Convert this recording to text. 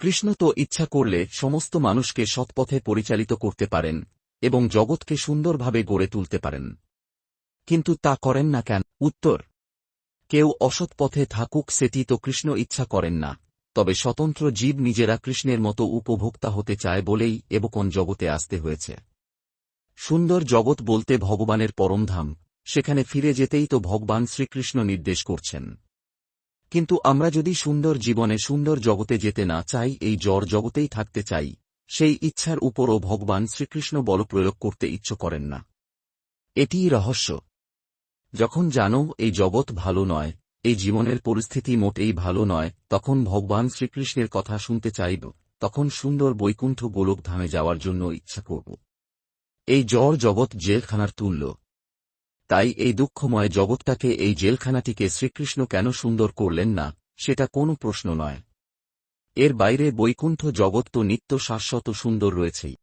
কৃষ্ণ তো ইচ্ছা করলে সমস্ত মানুষকে সৎপথে পরিচালিত করতে পারেন, এবং জগৎকে সুন্দরভাবে গড়ে তুলতে পারেন। কিন্তু তা করেন না কেন? উত্তর, কেউ অসৎ পথে থাকুক সেটি তো কৃষ্ণ ইচ্ছা করেন না, তবে স্বতন্ত্র জীব নিজেরা কৃষ্ণের মতো উপভোক্তা হতে চায় বলেই এবকন জগতে আসতে হয়েছে। সুন্দর জগৎ বলতে ভগবানের পরমধাম সেখানে ফিরে যেতেই তো ভগবান শ্রীকৃষ্ণ নির্দেশ করছেন। কিন্তু আমরা যদি সুন্দর জীবনে সুন্দর জগতে যেতে না চাই, এই জ্বর জগতেই থাকতে চাই। সেই ইচ্ছার উপরও ভগবান শ্রীকৃষ্ণ বলপ্রয়োগ করতে ইচ্ছ করেন না। এটিই রহস্য। যখন জানো, এই জগৎ ভালো নয়, এই জীবনের পরিস্থিতি মোটেই ভালো নয়, তখন ভগবান শ্রীকৃষ্ণের কথা শুনতে চাইব, তখন সুন্দর বৈকুণ্ঠ গোলকধামে যাওয়ার জন্য ইচ্ছা করব। এই জ্বর জগৎ জেলখানার তুল্য। তাই এই দুঃখময় জগৎটাকে এই জেলখানাটিকে শ্রীকৃষ্ণ কেন সুন্দর করলেন না, সেটা কোনো প্রশ্ন নয়। এর বাইরে বৈকুণ্ঠ জগৎ তো নিত্য শাশ্বত সুন্দর রয়েছেই।